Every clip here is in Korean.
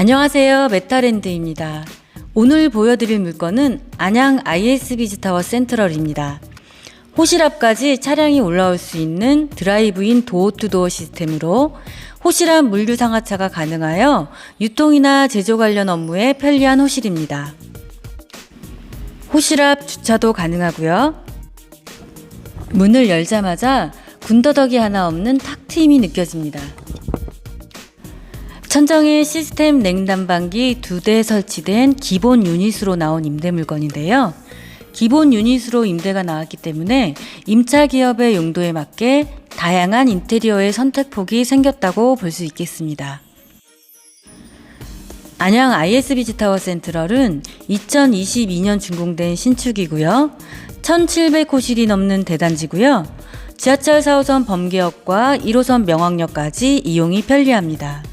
안녕하세요. 메타랜드입니다. 오늘 보여드릴 물건은 안양 IS 비즈타워 센트럴입니다. 호실 앞까지 차량이 올라올 수 있는 드라이브인 도어투도어 시스템으로 호실한 물류 상하차가 가능하여 유통이나 제조 관련 업무에 편리한 호실입니다. 호실 앞 주차도 가능하고요. 문을 열자마자 군더더기 하나 없는 탁 트임이 느껴집니다. 천정에 시스템 냉난방기 두 대 설치된 기본 유닛으로 나온 임대 물건인데요. 기본 유닛으로 임대가 나왔기 때문에 임차 기업의 용도에 맞게 다양한 인테리어의 선택폭이 생겼다고 볼 수 있겠습니다. 안양 IS 비즈타워 센트럴은 2022년 준공된 신축이고요. 1,700호실이 넘는 대단지고요. 지하철 4호선 범계역과 1호선 명왕역까지 이용이 편리합니다.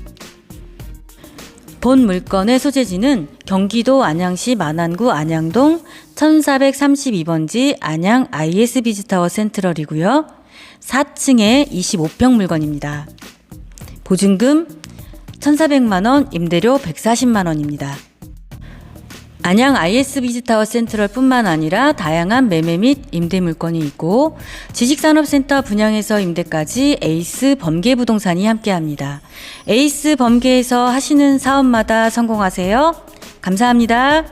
본 물건의 소재지는 경기도 안양시 만안구 안양동 1432번지 안양 IS 비즈타워 센트럴이고요. 4층에 25평 물건입니다. 보증금 1,400만 원, 임대료 140만 원입니다. 안양 IS 비즈타워 센트럴 뿐만 아니라 다양한 매매 및 임대 물건이 있고 지식산업센터 분양에서 임대까지 에이스 범계 부동산이 함께합니다. 에이스 범계에서 하시는 사업마다 성공하세요. 감사합니다.